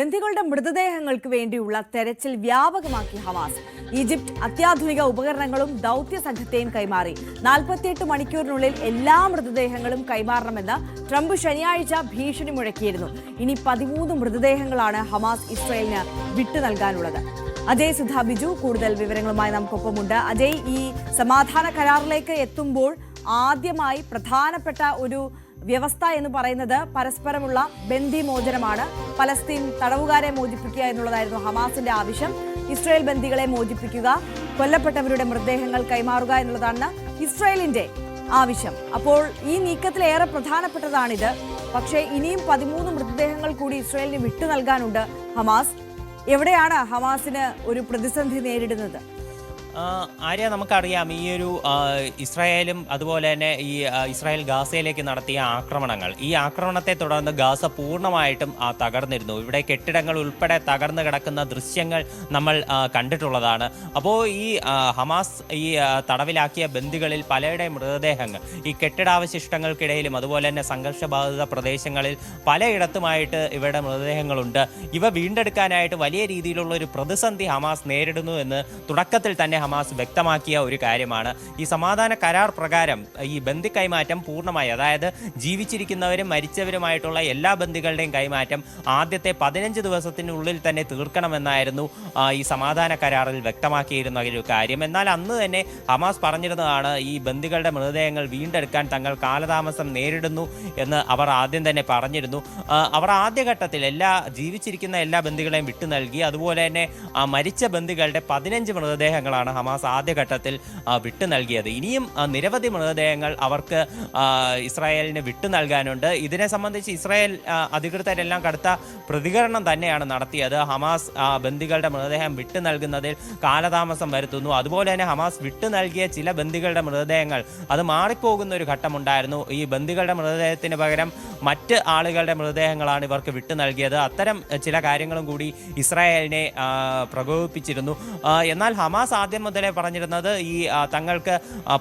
ബന്ദികളുടെ മൃതദേഹങ്ങൾക്ക് വേണ്ടിയുള്ള തെരച്ചിൽ വ്യാപകമാക്കി Hamas. Egypt അത്യാധുനിക ഉപകരണങ്ങളും ദൗത്യ സംഘത്തെയും കൈമാറി. നാൽപ്പത്തിയെട്ട് മണിക്കൂറിനുള്ളിൽ എല്ലാ മൃതദേഹങ്ങളും കൈമാറണമെന്ന് ട്രംപ് ശനിയാഴ്ച ഭീഷണി മുഴക്കിയിരുന്നു. ഇനി പതിമൂന്ന് മൃതദേഹങ്ങളാണ് ഹമാസ് ഇസ്രയേലിന് വിട്ടു നൽകാനുള്ളത്. അജയ് സുധാ ബിജു കൂടുതൽ വിവരങ്ങളുമായി നമുക്കൊപ്പമുണ്ട്. അജയ് ഈ സമാധാന കരാറിലേക്ക് എത്തുമ്പോൾ ആദ്യമായി പ്രധാനപ്പെട്ട ഒരു വ്യവസ്ഥ എന്ന് പറയുന്നത് പരസ്പരമുള്ള ബന്ദി മോചനമാണ് പലസ്തീൻ തടവുകാരെ മോചിപ്പിക്കുക എന്നുള്ളതായിരുന്നു ഹമാസിന്റെ ആവശ്യം. ഇസ്രായേൽ ബന്ദികളെ മോചിപ്പിക്കുക കൊല്ലപ്പെട്ടവരുടെ മൃതദേഹങ്ങൾ കൈമാറുക എന്നുള്ളതാണ് ഇസ്രായേലിന്റെ ആവശ്യം. അപ്പോൾ ഈ നീക്കത്തിൽ ഏറെ പ്രധാനപ്പെട്ടതാണിത്. പക്ഷേ ഇനിയും പതിമൂന്ന് മൃതദേഹങ്ങൾ കൂടി ഇസ്രായേലിന് വിട്ടു നൽകാനുണ്ട് ഹമാസ്. എവിടെയാണ് ഹമാസിന് ഒരു പ്രതിസന്ധി നേരിടുന്നത്? ആര്യ നമുക്കറിയാം ഈ ഒരു ഇസ്രായേലും അതുപോലെ തന്നെ ഈ ഇസ്രായേൽ ഗാസയിലേക്ക് നടത്തിയ ആക്രമണങ്ങൾ. ഈ ആക്രമണത്തെ തുടർന്ന് ഗാസ പൂർണമായിട്ടും തകർന്നിരുന്നു. ഇവിടെ കെട്ടിടങ്ങൾ ഉൾപ്പെടെ തകർന്നു കിടക്കുന്ന ദൃശ്യങ്ങൾ നമ്മൾ കണ്ടിട്ടുള്ളതാണ്. അപ്പോൾ ഈ ഹമാസ് ഈ തടവിലാക്കിയ ബന്ദികളിൽ പലരുടെ മൃതദേഹങ്ങൾ ഈ കെട്ടിടാവശിഷ്ടങ്ങൾക്കിടയിലും അതുപോലെ തന്നെ സംഘർഷബാധിത പ്രദേശങ്ങളിൽ പലയിടത്തുമായിട്ട് ഇവരുടെ മൃതദേഹങ്ങളുണ്ട്. ഇവ വീണ്ടെടുക്കാനായിട്ട് വലിയ രീതിയിലുള്ള ഒരു പ്രതിസന്ധി ഹമാസ് നേരിടുന്നു എന്ന് തുടക്കത്തിൽ തന്നെ ഹമാസ് വ്യക്തമാക്കിയ ഒരു കാര്യമാണ്. ഈ സമാധാന കരാർ പ്രകാരം ഈ ബന്ദി കൈമാറ്റം പൂർണമായി. അതായത് ജീവിച്ചിരിക്കുന്നവരും മരിച്ചവരുമായിട്ടുള്ള എല്ലാ ബന്ദികളുടെയും കൈമാറ്റം ആദ്യത്തെ പതിനഞ്ച് ദിവസത്തിനുള്ളിൽ തന്നെ തീർക്കണമെന്നായിരുന്നു ഈ സമാധാന കരാറിൽ വ്യക്തമാക്കിയിരുന്ന ഒരു കാര്യം. എന്നാൽ അന്ന് തന്നെ ഹമാസ് പറഞ്ഞിരുന്നതാണ് ഈ ബന്ദികളുടെ മൃതദേഹങ്ങൾ വീണ്ടെടുക്കാൻ തങ്ങൾ കാലതാമസം നേരിടുന്നു എന്ന് അവർ ആദ്യം തന്നെ പറഞ്ഞിരുന്നു. അവർ ആദ്യഘട്ടത്തിൽ എല്ലാ ജീവിച്ചിരിക്കുന്ന എല്ലാ ബന്ദികളെയും വിട്ടു നൽകി. അതുപോലെ തന്നെ മരിച്ച ബന്ദികളുടെ പതിനഞ്ച് മൃതദേഹങ്ങളാണ് ഹമാസ് ആദ്യഘട്ടത്തിൽ ഘട്ടത്തിൽ വിട്ടു നൽകിയത്. ഇനിയും നിരവധി മൃതദേഹങ്ങൾ അവർക്ക് ഇസ്രായേലിന് വിട്ടു നൽകാനുണ്ട്. ഇതിനെ സംബന്ധിച്ച് ഇസ്രായേൽ അധികൃതരെല്ലാം കടുത്ത പ്രതികരണം തന്നെയാണ് നടത്തിയത്. ഹമാസ് ബന്ദികളുടെ മൃതദേഹം വിട്ടു നൽകുന്നതിൽ കാലതാമസം വരുത്തുന്നു. അതുപോലെ തന്നെ ഹമാസ് വിട്ടു നൽകിയ ചില ബന്ദികളുടെ മൃതദേഹങ്ങൾ അത് മാറിപ്പോകുന്ന ഒരു ഘട്ടമുണ്ടായിരുന്നു. ഈ ബന്ദികളുടെ മൃതദേഹത്തിന് പകരം മറ്റ് ആളുകളുടെ മൃതദേഹങ്ങളാണ് ഇവർക്ക് വിട്ടു നൽകിയത്. അത്തരം ചില കാര്യങ്ങളും കൂടി ഇസ്രായേലിനെ പ്രകോപിപ്പിച്ചിരുന്നു. എന്നാൽ ഹമാസ് ആദ്യം മുതലേ പറഞ്ഞിരുന്നത് ഈ തങ്ങൾക്ക്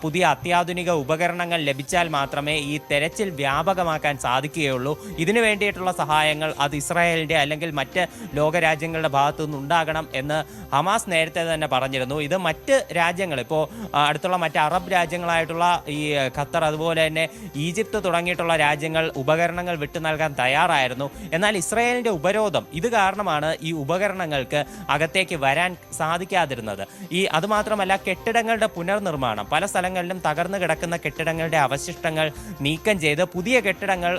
പുതിയ അത്യാധുനിക ഉപകരണങ്ങൾ ലഭിച്ചാൽ മാത്രമേ ഈ തെരച്ചിൽ വ്യാപകമാക്കാൻ സാധിക്കുകയുള്ളൂ. ഇതിനു വേണ്ടിയിട്ടുള്ള സഹായങ്ങൾ അത് ഇസ്രായേലിന്റെ അല്ലെങ്കിൽ മറ്റ് ലോകരാജ്യങ്ങളുടെ ഭാഗത്തു നിന്നുണ്ടാകണം എന്ന് ഹമാസ് നേരത്തെ തന്നെ പറഞ്ഞിരുന്നു. ഇത് മറ്റ് രാജ്യങ്ങൾ ഇപ്പോൾ അടുത്തുള്ള മറ്റ് അറബ് രാജ്യങ്ങളായിട്ടുള്ള ഈ ഖത്തർ അതുപോലെ തന്നെ ഈജിപ്ത് തുടങ്ങിയിട്ടുള്ള രാജ്യങ്ങൾ ഉപകരണങ്ങൾ വിട്ടു നൽകാൻ തയ്യാറായിരുന്നു. എന്നാൽ ഇസ്രായേലിന്റെ ഉപരോധം ഇത് കാരണമാണ് ഈ ഉപകരണങ്ങൾക്ക് അകത്തേക്ക് വരാൻ സാധിക്കാതിരുന്നത്. ഈ അതുമാത്രമല്ല കെട്ടിടങ്ങളുടെ പുനർനിർമ്മാണം. പല സ്ഥലങ്ങളിലും തകർന്നു കിടക്കുന്ന കെട്ടിടങ്ങളുടെ അവശിഷ്ടങ്ങൾ നീക്കം ചെയ്ത് പുതിയ കെട്ടിടങ്ങൾ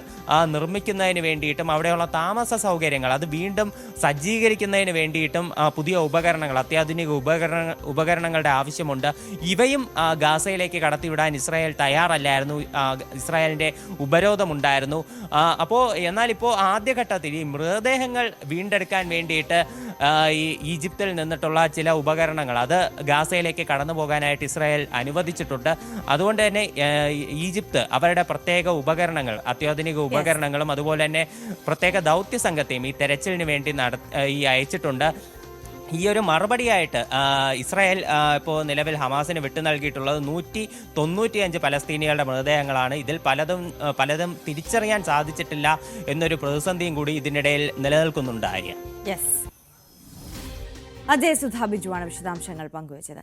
നിർമ്മിക്കുന്നതിന് വേണ്ടിയിട്ടും അവിടെയുള്ള താമസ സൗകര്യങ്ങൾ അത് വീണ്ടും സജ്ജീകരിക്കുന്നതിന് വേണ്ടിയിട്ടും പുതിയ ഉപകരണങ്ങൾ അത്യാധുനിക ഉപകരണ ഉപകരണങ്ങളുടെ ആവശ്യമുണ്ട്. ഇവയും ഗാസയിലേക്ക് കടത്തിവിടാൻ ഇസ്രായേൽ തയ്യാറല്ലായിരുന്നു. ഇസ്രായേലിന്റെ ഉപരോധമുണ്ടായിരുന്നു. അപ്പോൾ എന്നാൽ ഇപ്പോൾ ആദ്യഘട്ടത്തിൽ ഈ മൃതദേഹങ്ങൾ വീണ്ടെടുക്കാൻ വേണ്ടിയിട്ട് ഈ ഈജിപ്തിൽ നിന്നിട്ടുള്ള ചില ഉപകരണങ്ങൾ അത് ഗാസയിലേക്ക് കടന്നു പോകാനായിട്ട് ഇസ്രായേൽ അനുവദിച്ചിട്ടുണ്ട്. അതുകൊണ്ട് തന്നെ ഈജിപ്ത് അവരുടെ പ്രത്യേക ഉപകരണങ്ങൾ അത്യാധുനിക ഉപകരണങ്ങളും അതുപോലെ തന്നെ പ്രത്യേക ദൗത്യ സംഘത്തെയും ഈ തെരച്ചിലിന് വേണ്ടി നട ഈ അയച്ചിട്ടുണ്ട്. ഈ ഒരു മറുപടിയായിട്ട് ഇസ്രായേൽ ഇപ്പോൾ നിലവിൽ ഹമാസിന് വിട്ടു നൽകിയിട്ടുള്ളത് നൂറ്റി തൊണ്ണൂറ്റിയഞ്ച് പലസ്തീനികളുടെ മൃതദേഹങ്ങളാണ്. ഇതിൽ പലതും പലതും തിരിച്ചറിയാൻ സാധിച്ചിട്ടില്ല എന്നൊരു പ്രതിസന്ധിയും കൂടി ഇതിനിടയിൽ നിലനിൽക്കുന്നുണ്ട് ആര്യ. യെസ് അജയ് സുധാ ബിജുവാണ് വിശദാംശങ്ങൾ പങ്കുവച്ചത്.